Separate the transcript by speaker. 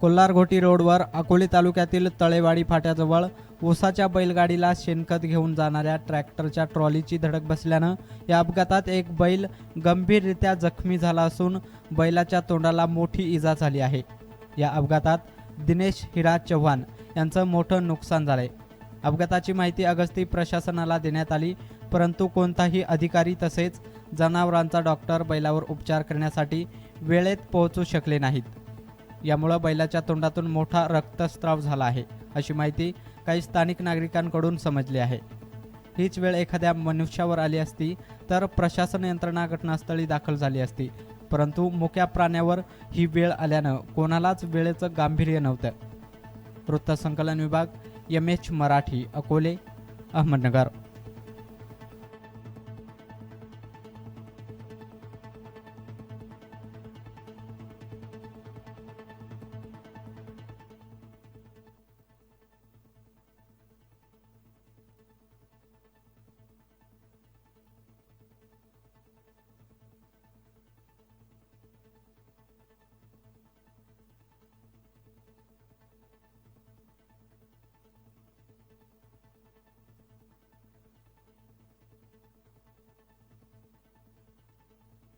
Speaker 1: कोल्हारघोटी रोडवर अकोले तालुक्यातील तळेवाडी फाट्याजवळ ऊसाच्या बैलगाडीला शेणखत घेऊन जाणाऱ्या ट्रॅक्टरच्या ट्रॉलीची धडक बसल्यानं या अपघातात एक बैल गंभीररित्या जखमी झाला असून बैलाच्या तोंडाला मोठी इजा झाली आहे. या अपघातात दिनेश हिरा चव्हाण यांचं मोठं नुकसान झालंय. अपघाताची माहिती अगस्ती प्रशासनाला देण्यात आली परंतु कोणताही अधिकारी तसेच जनावरांचा डॉक्टर बैलावर उपचार करण्यासाठी वेळेत पोहोचू शकले नाहीत. यामुळं बैलाच्या तोंडातून मोठा रक्तस्राव झाला आहे अशी माहिती काही स्थानिक नागरिकांकडून समजली आहे. हीच वेळ एखाद्या मनुष्यावर आली असती तर प्रशासन यंत्रणा घटनास्थळी दाखल झाली असती. परंतु मोक्या प्राण्यावर ही वेळ आल्यानं कोणालाच वेळेचं गांभीर्य नव्हतं. वृत्तसंकलन विभाग एम एच मराठी अकोले अहमदनगर.